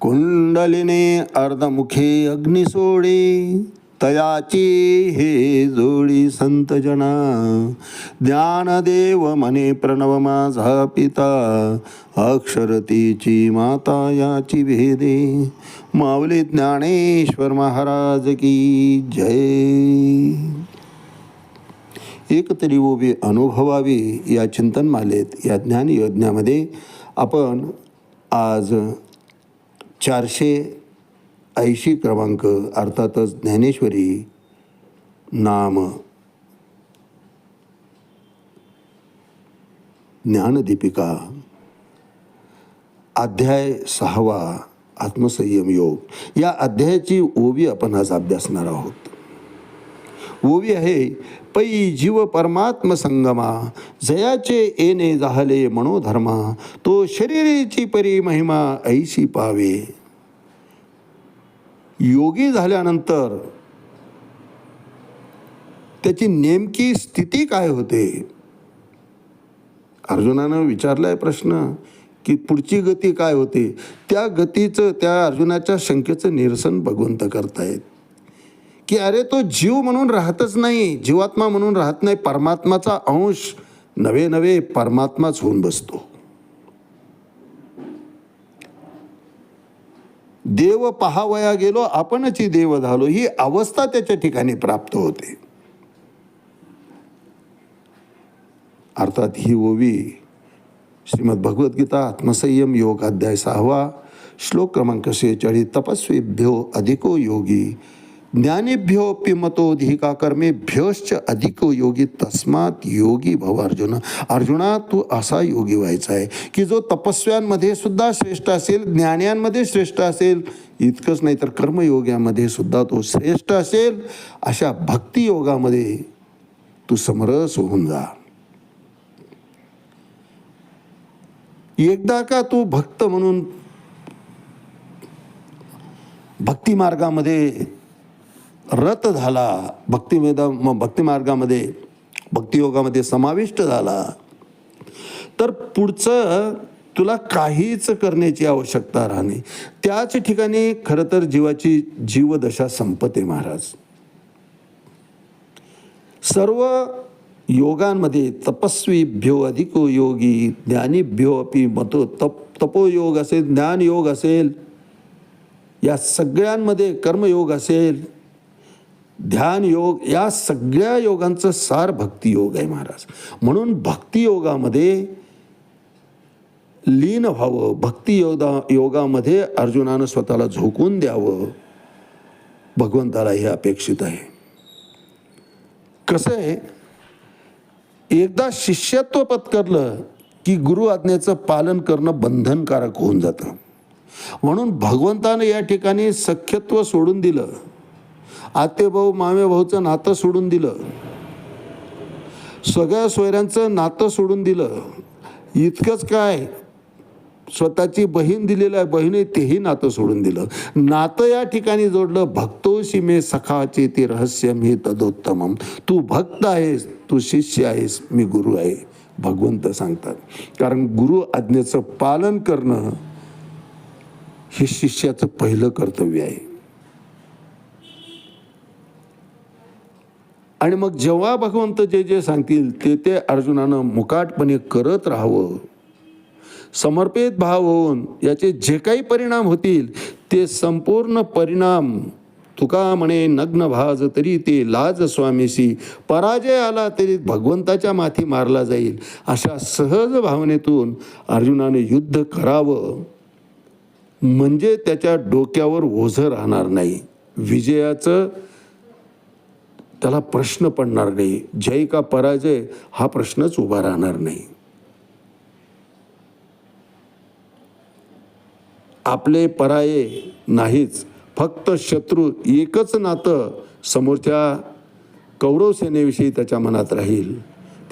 कुंडलिने अर्धमुखे अग्नि सोडे तयाची हे जोडी संत जना ज्ञानदेव मने प्रणव माझा पिता अक्षरतेची माता याची भेदे माऊली ज्ञानेश्वर महाराज की जय. एक तरी अनुभवावी या चिंतनमालेत या ज्ञान यज्ञामध्ये आपण आज चारशे ऐंशी क्रमांक अर्थातच ज्ञानेश्वरी नाम. ज्ञानदीपिका. अध्याय सहावा आत्मसंयम योग. या अध्यायाची ओवी आपण आज अभ्यासणार आहोत. ओवी आहे. पै जीव परमात्म संगमा. जयाचे येणे जाहले मनोधर्मा तो शरीरेची परी महिमा ऐशी पावे. योगी झाल्यानंतर त्याची नेमकी स्थिती काय होते? अर्जुनानं विचारलाय प्रश्न की पुढची गती काय होते? त्या गतीचं त्या अर्जुनाच्या शंकेचं निरसन भगवंत करतायत. की अरे तो जीव म्हणून राहतच नाही जीवात्मा म्हणून राहत नाही परमात्माचा अंश नवे नवे परमात्माच होऊन बसतो. देव पहावया गेलो आपणच देव झालो ही अवस्था त्याच्या ठिकाणी प्राप्त होते. अर्थात ही ओवी श्रीमद भगवद्गीता आत्मसंयम योग अध्याय सहावा श्लोक क्रमांक शेहेचाळीस तपस्वीभ्यो अधिको योगी ज्ञानेभ्योऽपि मतोधिका कर्मेभ्योश्च अधिको योगी तस्मात योगी भव अर्जुन. अर्जुना तू असा योगी व्हायचा आहे की जो तपस्व्यांमध्ये सुद्धा श्रेष्ठ असेल ज्ञान्यांमध्ये श्रेष्ठ असेल इतकंच नाही तर कर्मयोगामध्ये सुद्धा तो श्रेष्ठ असेल अशा भक्तियोगामध्ये तू समरस होऊन जा. एकदा का तू भक्त म्हणून भक्ती मार्गामध्ये रत झाला भक्तिमेदा मग भक्तिमार्गामध्ये भक्तियोगामध्ये समाविष्ट झाला. तर पुढचं तुला काहीच करण्याची आवश्यकता राहणे. त्याच ठिकाणी खरं तर जीवाची जीवदशा संपते महाराज. सर्व योगांमध्ये तपस्वीभ्यो अधिको योगी ज्ञानीभ्यो अपि मतो तप तपोयोग असेल ज्ञानयोग असेल या सगळ्यांमध्ये कर्मयोग असेल ध्यान योग या सगळ्या योगांचं सार भक्तियोग आहे महाराज. म्हणून भक्तियोगामध्ये लीन व्हावं भक्ती योगा योगामध्ये अर्जुनानं स्वतःला झोकून द्यावं भगवंताला हे अपेक्षित आहे. कसं आहे? एकदा शिष्यत्व पत्करलं की गुरु आज्ञेचं पालन करणं बंधनकारक होऊन जातं. म्हणून भगवंतानं या ठिकाणी सख्यत्व सोडून दिलं. आतेभाऊ मामे भाऊचं नातं सोडून दिलं. सगळ्या सोयऱ्यांचं नातं सोडून दिलं. इतकंच काय? स्वतःची बहीण दिलेलं आहे बहिणी तेही नातं सोडून दिलं. नातं या ठिकाणी जोडलं भक्तोशी मे सखाचे ते रहस्य मी तदोत्तमम. तू भक्त आहेस तू शिष्य आहेस मी गुरु आहे. भगवंत सांगतात. कारण गुरु आज्ञेचं पालन करणं हे शिष्याचं पहिलं कर्तव्य आहे. आणि मग जेव्हा भगवंत जे जे सांगतील ते ते अर्जुनानं मुकाटपणे करत राहावं. समर्पित भाव होऊन याचे जे काही परिणाम होतील ते संपूर्ण परिणाम तुका म्हणे नग्न भाज तरी ते लाज स्वामीशी पराजय आला तरी भगवंताच्या माथी मारला जाईल अशा सहज भावनेतून अर्जुनाने युद्ध करावं. म्हणजे त्याच्या डोक्यावर ओझं राहणार नाही. विजयाचं त्याला प्रश्न पडणार नाही. जय का पराजय हा प्रश्नच उभा राहणार नाही. आपले पराये नाहीच फक्त शत्रू एकच नातं समोरच्या कौरव सेनेविषयी त्याच्या मनात राहील.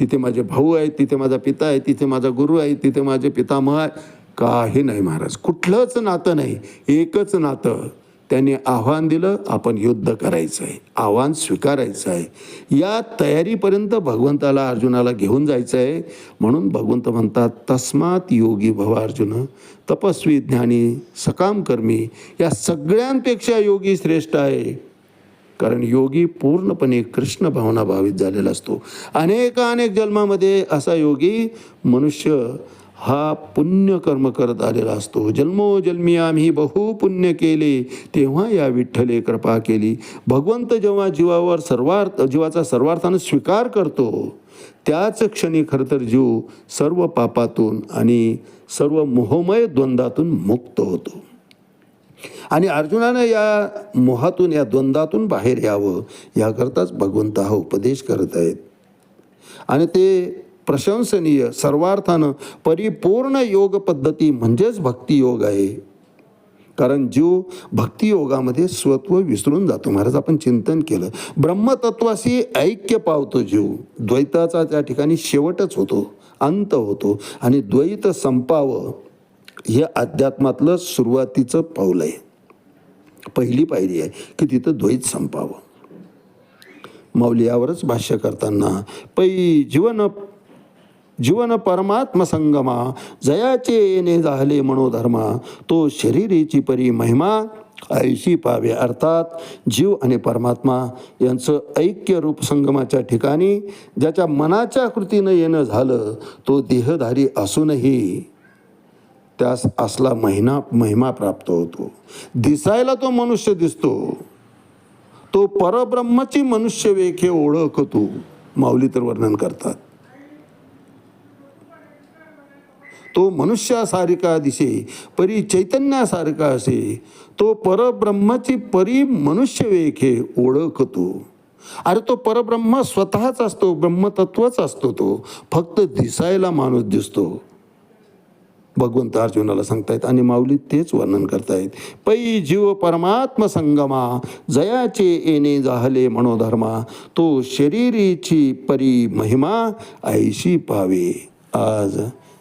तिथे माझे भाऊ आहेत तिथे माझा पिता आहे तिथे माझा गुरु आहे तिथे माझे पितामह आहे. काही नाही महाराज कुठलंच नातं नाही एकच नातं. त्यांनी आव्हान दिलं आपण युद्ध करायचं आहे आव्हान स्वीकारायचं आहे. या तयारीपर्यंत भगवंताला अर्जुनाला घेऊन जायचं आहे. म्हणून भगवंत म्हणतात तस्मात योगी भव अर्जुन तपस्वी ज्ञानी सकाम कर्मी या सगळ्यांपेक्षा योगी श्रेष्ठ आहे. कारण योगी पूर्णपणे कृष्ण भावना भावित झालेला असतो. अनेक अनेक जन्मामध्ये असा योगी मनुष्य हा पुण्य कर्म करत आलेला असतो. जन्मोजन्मी आम्ही बहु पुण्य केले तेव्हा या विठ्ठले कृपा केली. भगवंत जेव्हा जीवावर सर्वार्थ जीवाचा सर्वार्थानं स्वीकार करतो त्याच क्षणी खरं तर जीव सर्व पापातून आणि सर्व मोहमय द्वंद्वातून मुक्त होतो. आणि अर्जुनानं या मोहातून या द्वंद्वातून बाहेर यावं याकरताच भगवंत हा उपदेश करत आहेत. आणि ते प्रशंसनीय सर्वार्थानं परिपूर्ण योग पद्धती म्हणजेच भक्तियोग आहे. कारण जीव भक्तियोगामध्ये स्वत्व विसरून जातो. महाराज आपण चिंतन केलं. ब्रह्मतत्वाशी ऐक्य पावतो जीव. द्वैताचा त्या ठिकाणी शेवटच होतो अंत होतो. आणि द्वैत संपावं हे अध्यात्मातलं सुरुवातीचं पाऊल आहे. पहिली पायरी आहे की तिथं द्वैत संपावं. माऊली यावरच भाष्य करताना पै जीवन जीवन परमात्म संगमा जयाचे येणे झाले मनोधर्मा तो शरीरेची परी महिमा आयुषी पावे अर्थात जीव आणि परमात्मा. यांचं ऐक्य रूप संगमाच्या ठिकाणी ज्याच्या मनाच्या कृतीनं येणं झालं तो देहधारी असूनही त्यास असला महिना महिमा प्राप्त होतो. दिसायला तो मनुष्य दिसतो. तो परब्रह्मची मनुष्य वेखे ओळखतो. माऊली तर वर्णन करतात. तो मनुष्यासारखा दिसे परी चैतन्यासारखा असे. तो परब्रह्माची परी मनुष्य वेखे ओळखतो. अरे तो परब्रह्म स्वतःच असतो ब्रह्मतत्वच असतो तो. फक्त दिसायला माणूस दिसतो. भगवंत अर्जुनाला सांगतायत आणि माऊली तेच वर्णन करतायत. पै जीव परमात्म संगमा जयाचे येणे जाहले मनोधर्मा. तो शरीरीची परी महिमा ऐशी पावे. आज